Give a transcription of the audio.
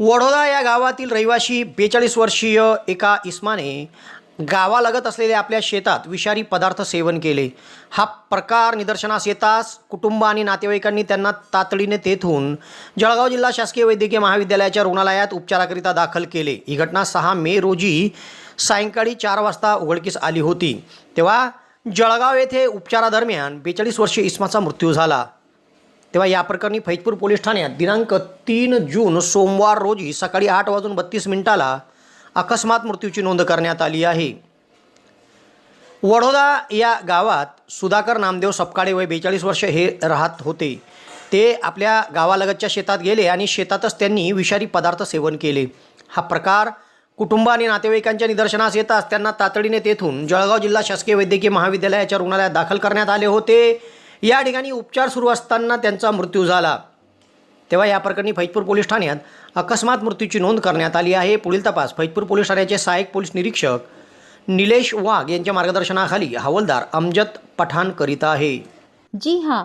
वडोदा या गावातील रहिवाशी बेचाळीस वर्षीय एका इस्माने गावालगत असलेल्या आपल्या शेतात विषारी पदार्थ सेवन केले. हा प्रकार निदर्शनास येताच कुटुंब आणि नातेवाईकांनी त्यांना तातडीने तेथून जळगाव जिल्हा शासकीय वैद्यकीय महाविद्यालयाच्या रुग्णालयात उपचाराकरिता दाखल केले. ही घटना सहा मे रोजी सायंकाळी चार वाजता उघडकीस आली होती. तेव्हा जळगाव येथे उपचारादरम्यान बेचाळीस वर्षीय इस्माचा मृत्यू झाला. तेव्हा या प्रकरणी फैजपूर पोलीस ठाण्यात दिनांक तीन जून सोमवार रोजी सकाळी आठ वाजून बत्तीस मिनिटाला अकस्मात मृत्यूची नोंद करण्यात आली आहे. वडोदा या गावात सुधाकर नामदेव सपकाळे वय बेचाळीस वर्ष हे राहत होते. ते आपल्या गावालगतच्या शेतात गेले आणि शेतातच त्यांनी विषारी पदार्थ सेवन केले. हा प्रकार कुटुंब आणि नातेवाईकांच्या निदर्शनास येताच त्यांना तातडीने तेथून जळगाव जिल्हा शासकीय वैद्यकीय महाविद्यालयाच्या रुग्णालयात दाखल करण्यात आले होते. या ठिकाणी उपचार सुरू असताना त्यांचा मृत्यू झाला. तेव्हा या प्रकरणी फैजपूर पोलीस ठाण्यात अकस्मात मृत्यूची नोंद करण्यात आली आहे. पुढील तपास फैजपूर पोलीस ठाण्याचे सहाय्यक पोलीस निरीक्षक निलेश वाघ यांच्या मार्गदर्शनाखाली हवालदार अमजद पठाण करीत आहे. जी हां